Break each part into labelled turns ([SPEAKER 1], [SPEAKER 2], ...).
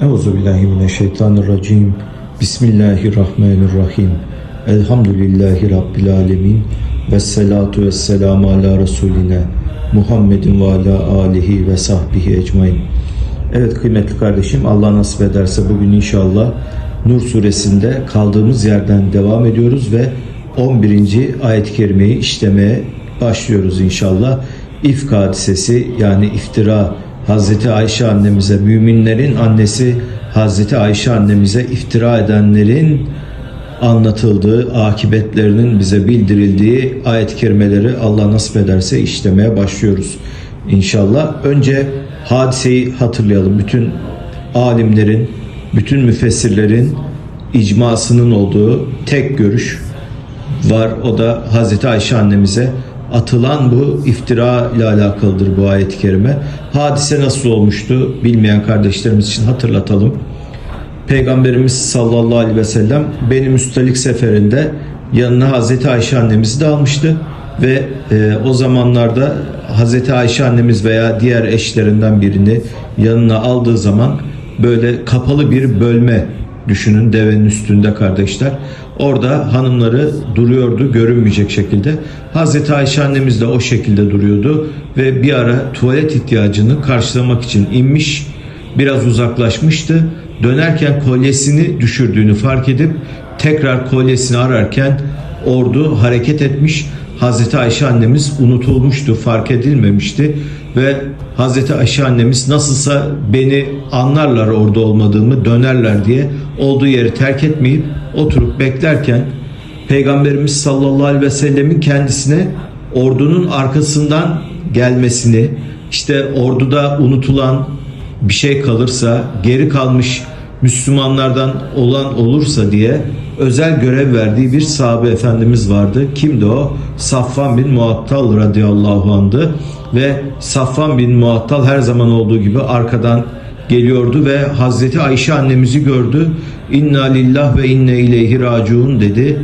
[SPEAKER 1] Euzubillahimineşşeytanirracim. Bismillahirrahmanirrahim. Elhamdülillahi Rabbil alemin. Vessalatu vesselamu ala Resuline Muhammedin ve ala alihi ve sahbihi ecmain. Evet kıymetli kardeşim Allah nasip ederse bugün inşallah Nur suresinde kaldığımız yerden devam ediyoruz ve 11. ayet-i kerimeyi işlemeye başlıyoruz inşallah. İfk hadisesi yani iftira Hazreti Ayşe annemize müminlerin annesi Hazreti Ayşe annemize iftira edenlerin anlatıldığı, akibetlerinin bize bildirildiği ayet-i kerimeleri Allah nasip ederse işlemeye başlıyoruz. İnşallah önce hadiseyi hatırlayalım. Bütün alimlerin, bütün müfessirlerin icmasının olduğu tek görüş var. O da Hazreti Ayşe annemize atılan bu iftira ile alakalıdır bu ayet-i kerime. Hadise nasıl olmuştu bilmeyen kardeşlerimiz için hatırlatalım. Peygamberimiz sallallahu aleyhi ve sellem Beni Müstalik seferinde yanına Hazreti Ayşe annemizi de almıştı ve e, o zamanlarda Hazreti Ayşe annemiz veya diğer eşlerinden birini yanına aldığı zaman böyle kapalı bir bölme düşünün devenin üstünde kardeşler. Orada hanımları duruyordu görünmeyecek şekilde. Hazreti Ayşe annemiz de o şekilde duruyordu ve bir ara tuvalet ihtiyacını karşılamak için inmiş biraz uzaklaşmıştı. Dönerken kolyesini düşürdüğünü fark edip tekrar kolyesini ararken ordu hareket etmiş. Hazreti Ayşe annemiz unutulmuştu, fark edilmemişti ve Hazreti Ayşe annemiz nasılsa beni anlarlar orada olmadığımı, dönerler diye olduğu yeri terk etmeyip oturup beklerken Peygamberimiz sallallahu aleyhi ve sellemin kendisine ordunun arkasından gelmesini, işte orduda unutulan bir şey kalırsa, geri kalmış Müslümanlardan olan olursa diye özel görev verdiği bir sahabe efendimiz vardı. Kimdi o? Safvan bin Muattal radıyallahu anh'dı ve Safvan bin Muattal her zaman olduğu gibi arkadan geliyordu ve Hazreti Ayşe annemizi gördü. İnna lillah ve inne ileyhi raciun dedi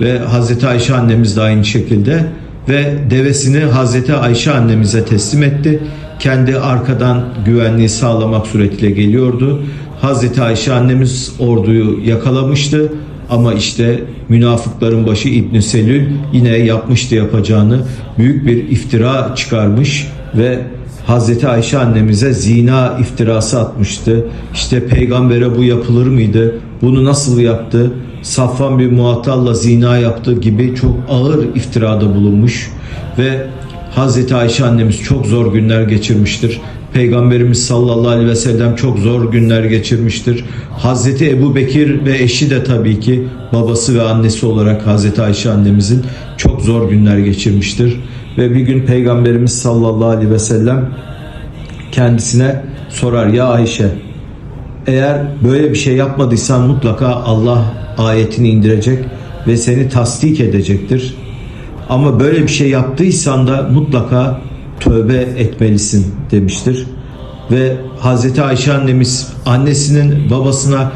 [SPEAKER 1] ve Hazreti Ayşe annemiz de aynı şekilde ve devesini Hazreti Ayşe annemize teslim etti. Kendi arkadan güvenliği sağlamak suretiyle geliyordu. Hazreti Ayşe annemiz orduyu yakalamıştı ama işte münafıkların başı İbn Selül yine yapmıştı yapacağını büyük bir iftira çıkarmış ve Hazreti Ayşe annemize zina iftirası atmıştı. İşte peygambere bu yapılır mıydı? Bunu nasıl yaptı? Safvan bir muhatalla zina yaptı gibi çok ağır iftirada bulunmuş ve Hazreti Ayşe annemiz çok zor günler geçirmiştir. Peygamberimiz sallallahu aleyhi ve sellem çok zor günler geçirmiştir. Hazreti Ebu Bekir ve eşi de tabii ki babası ve annesi olarak Hazreti Ayşe annemizin çok zor günler geçirmiştir. Ve bir gün Peygamberimiz sallallahu aleyhi ve sellem kendisine sorar ya Ayşe eğer böyle bir şey yapmadıysan mutlaka Allah ayetini indirecek ve seni tasdik edecektir. Ama böyle bir şey yaptıysan da mutlaka tövbe etmelisin demiştir. Ve Hazreti Ayşe annemiz annesinin babasına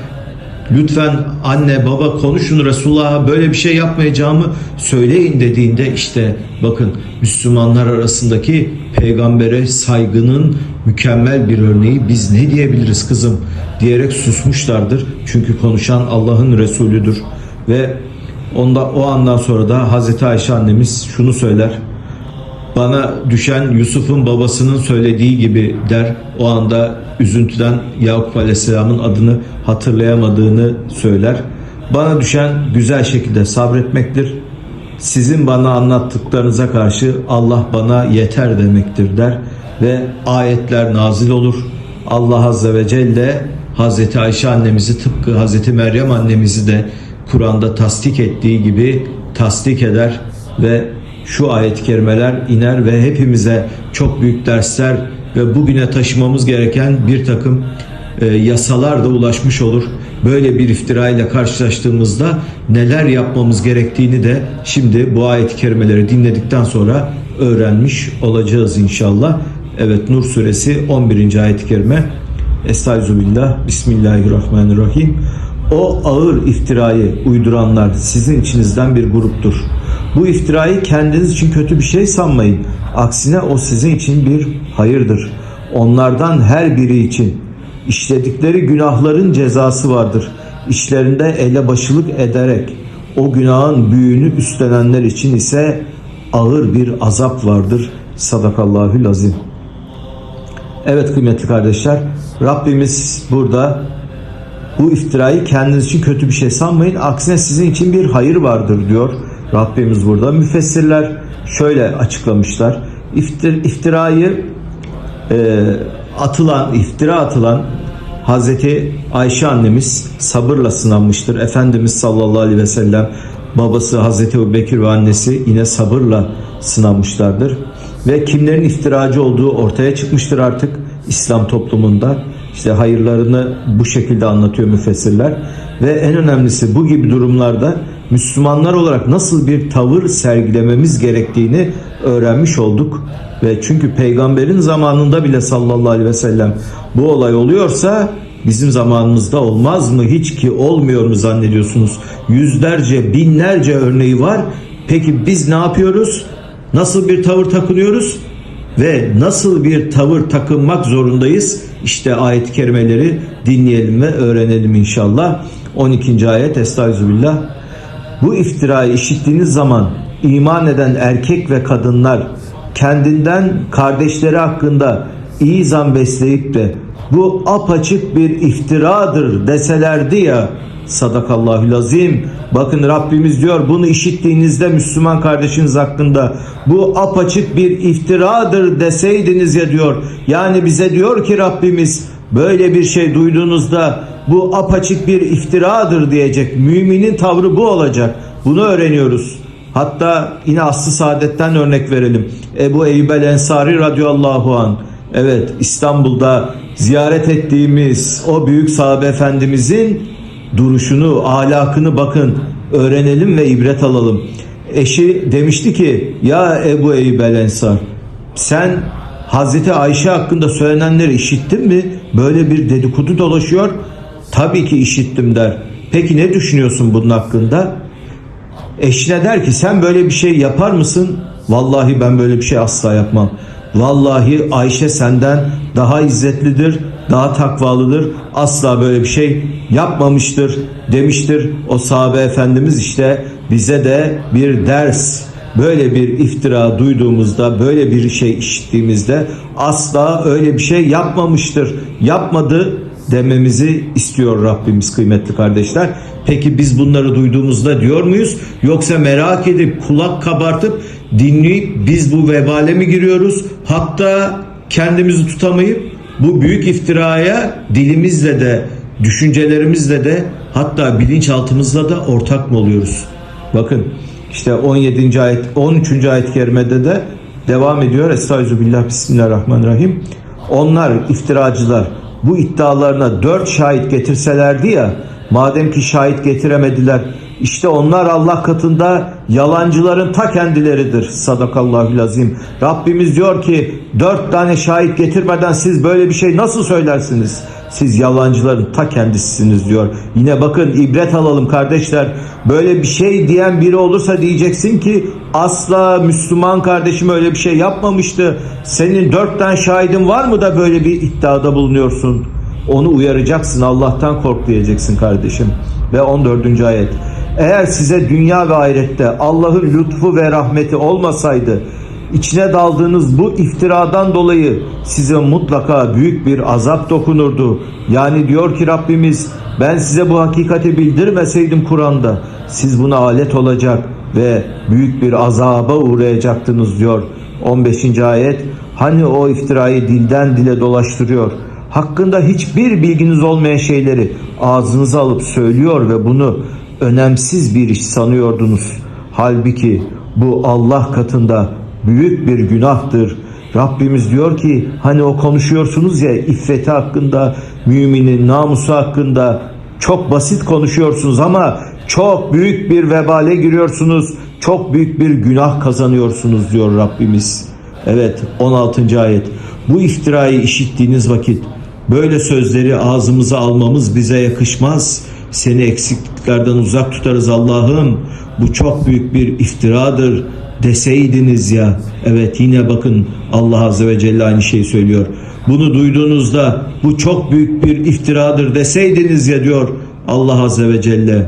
[SPEAKER 1] lütfen anne baba konuşun Resulullah'a böyle bir şey yapmayacağımı söyleyin dediğinde işte bakın Müslümanlar arasındaki peygambere saygının mükemmel bir örneği biz ne diyebiliriz kızım diyerek susmuşlardır. Çünkü konuşan Allah'ın Resulüdür ve onda o andan sonra da Hazreti Ayşe annemiz şunu söyler bana düşen Yusuf'un babasının söylediği gibi der. O anda üzüntüden Yakup Aleyhisselam'ın adını hatırlayamadığını söyler. Bana düşen güzel şekilde sabretmektir. Sizin bana anlattıklarınıza karşı Allah bana yeter demektir der ve ayetler nazil olur. Allah Azze ve Celle Hazreti Ayşe annemizi tıpkı Hazreti Meryem annemizi de Kur'an'da tasdik ettiği gibi tasdik eder ve şu ayet-i kerimeler iner ve hepimize çok büyük dersler ve bugüne taşımamız gereken bir takım e, yasalar da ulaşmış olur. Böyle bir iftira ile karşılaştığımızda neler yapmamız gerektiğini de şimdi bu ayet-i kerimeleri dinledikten sonra öğrenmiş olacağız inşallah. Evet Nur suresi 11. ayet-i kerime. Estaizubillah, Bismillahirrahmanirrahim. O ağır iftirayı uyduranlar sizin içinizden bir gruptur. Bu iftirayı kendiniz için kötü bir şey sanmayın. Aksine o sizin için bir hayırdır. Onlardan her biri için İşledikleri günahların cezası vardır. İçlerinde elebaşılık ederek o günahın büyüğünü üstlenenler için ise ağır bir azap vardır. Sadakallahül azim. Evet kıymetli kardeşler, Rabbimiz burada bu iftirayı kendiniz için kötü bir şey sanmayın. Aksine sizin için bir hayır vardır diyor Rabbimiz burada. Müfessirler şöyle açıklamışlar. İftir, iftirayı e, atılan, iftira atılan Hazreti Ayşe annemiz sabırla sınanmıştır. Efendimiz sallallahu aleyhi ve sellem babası Hazreti Ebu Bekir ve annesi yine sabırla sınanmışlardır. Ve kimlerin iftiracı olduğu ortaya çıkmıştır artık İslam toplumunda. İşte hayırlarını bu şekilde anlatıyor müfessirler. Ve en önemlisi bu gibi durumlarda Müslümanlar olarak nasıl bir tavır sergilememiz gerektiğini öğrenmiş olduk. Ve çünkü peygamberin zamanında bile sallallahu aleyhi ve sellem bu olay oluyorsa bizim zamanımızda olmaz mı? Hiç ki olmuyor mu zannediyorsunuz? Yüzlerce, binlerce örneği var. Peki biz ne yapıyoruz? Nasıl bir tavır takınıyoruz? Ve nasıl bir tavır takınmak zorundayız? İşte ayet-i kerimeleri dinleyelim ve öğrenelim inşallah. 12. ayet Estağfirullah. Bu iftirayı işittiğiniz zaman iman eden erkek ve kadınlar kendinden kardeşleri hakkında iyi zan besleyip de bu apaçık bir iftiradır deselerdi ya sadakallahül azim. Bakın Rabbimiz diyor bunu işittiğinizde Müslüman kardeşiniz hakkında bu apaçık bir iftiradır deseydiniz ya diyor. Yani bize diyor ki Rabbimiz böyle bir şey duyduğunuzda bu apaçık bir iftiradır diyecek. Müminin tavrı bu olacak. Bunu öğreniyoruz. Hatta yine aslı saadetten örnek verelim. Ebu Eyyub el Ensari radıyallahu an. Evet İstanbul'da ziyaret ettiğimiz o büyük sahabe efendimizin duruşunu, ahlakını bakın öğrenelim ve ibret alalım. Eşi demişti ki ya Ebu Eyyub Ensar sen Hazreti Ayşe hakkında söylenenleri işittin mi? Böyle bir dedikodu dolaşıyor. Tabii ki işittim der. Peki ne düşünüyorsun bunun hakkında? Eşine der ki sen böyle bir şey yapar mısın? Vallahi ben böyle bir şey asla yapmam. Vallahi Ayşe senden daha izzetlidir, daha takvalıdır. Asla böyle bir şey yapmamıştır demiştir. O sahabe efendimiz işte bize de bir ders. Böyle bir iftira duyduğumuzda, böyle bir şey işittiğimizde asla öyle bir şey yapmamıştır. Yapmadı dememizi istiyor Rabbimiz kıymetli kardeşler. Peki biz bunları duyduğumuzda diyor muyuz? Yoksa merak edip kulak kabartıp dinleyip biz bu vebale mi giriyoruz? Hatta kendimizi tutamayıp bu büyük iftiraya dilimizle de düşüncelerimizle de hatta bilinçaltımızla da ortak mı oluyoruz? Bakın işte 17. ayet 13. ayet kerimede de devam ediyor. Estağfirullah Bismillahirrahmanirrahim. Onlar iftiracılar bu iddialarına dört şahit getirselerdi ya madem ki şahit getiremediler işte onlar Allah katında yalancıların ta kendileridir. Sadakallahü azim. Rabbimiz diyor ki dört tane şahit getirmeden siz böyle bir şey nasıl söylersiniz? Siz yalancıların ta kendisisiniz diyor. Yine bakın ibret alalım kardeşler. Böyle bir şey diyen biri olursa diyeceksin ki asla Müslüman kardeşim öyle bir şey yapmamıştı. Senin dört tane şahidin var mı da böyle bir iddiada bulunuyorsun? Onu uyaracaksın Allah'tan kork diyeceksin kardeşim. Ve 14. ayet. Eğer size dünya ve ahirette Allah'ın lütfu ve rahmeti olmasaydı içine daldığınız bu iftiradan dolayı size mutlaka büyük bir azap dokunurdu. Yani diyor ki Rabbimiz ben size bu hakikati bildirmeseydim Kur'an'da siz buna alet olacak ve büyük bir azaba uğrayacaktınız diyor. 15. ayet hani o iftirayı dilden dile dolaştırıyor. Hakkında hiçbir bilginiz olmayan şeyleri ağzınıza alıp söylüyor ve bunu önemsiz bir iş sanıyordunuz. Halbuki bu Allah katında büyük bir günahtır. Rabbimiz diyor ki hani o konuşuyorsunuz ya iffeti hakkında, müminin namusu hakkında çok basit konuşuyorsunuz ama çok büyük bir vebale giriyorsunuz. Çok büyük bir günah kazanıyorsunuz diyor Rabbimiz. Evet 16. ayet. Bu iftirayı işittiğiniz vakit böyle sözleri ağzımıza almamız bize yakışmaz. Seni eksikliklerden uzak tutarız Allah'ım. Bu çok büyük bir iftiradır deseydiniz ya. Evet yine bakın Allah Azze ve Celle aynı şeyi söylüyor. bunu duyduğunuzda bu çok büyük bir iftiradır deseydiniz ya diyor Allah Azze ve Celle.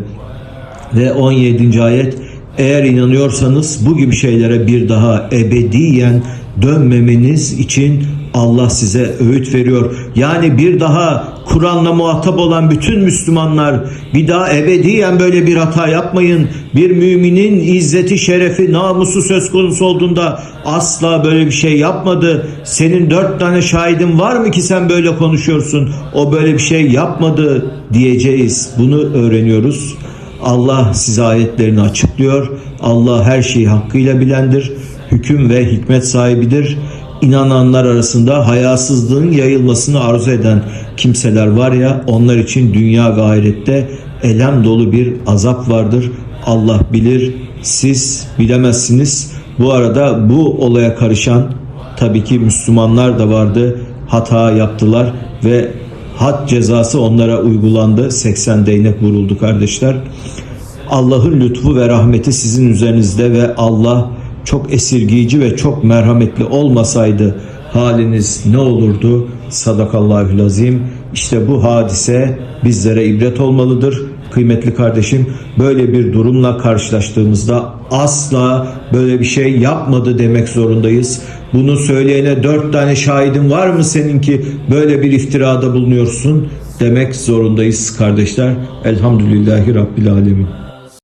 [SPEAKER 1] Ve 17. ayet eğer inanıyorsanız bu gibi şeylere bir daha ebediyen dönmemeniz için Allah size öğüt veriyor. Yani bir daha Kur'an'la muhatap olan bütün Müslümanlar bir daha ebediyen böyle bir hata yapmayın. Bir müminin izzeti, şerefi, namusu söz konusu olduğunda asla böyle bir şey yapmadı. Senin dört tane şahidin var mı ki sen böyle konuşuyorsun? O böyle bir şey yapmadı diyeceğiz. Bunu öğreniyoruz. Allah size ayetlerini açıklıyor. Allah her şeyi hakkıyla bilendir. Hüküm ve hikmet sahibidir. İnananlar arasında hayasızlığın yayılmasını arzu eden kimseler var ya onlar için dünya ve ahirette elem dolu bir azap vardır. Allah bilir, siz bilemezsiniz. Bu arada bu olaya karışan tabii ki Müslümanlar da vardı. Hata yaptılar ve had cezası onlara uygulandı. 80 değnek vuruldu kardeşler. Allah'ın lütfu ve rahmeti sizin üzerinizde ve Allah çok esirgiyici ve çok merhametli olmasaydı haliniz ne olurdu? Sadakallahül azim. İşte bu hadise bizlere ibret olmalıdır. Kıymetli kardeşim böyle bir durumla karşılaştığımızda asla böyle bir şey yapmadı demek zorundayız. Bunu söyleyene dört tane şahidin var mı senin ki böyle bir iftirada bulunuyorsun demek zorundayız kardeşler. Elhamdülillahi Rabbil Alemin.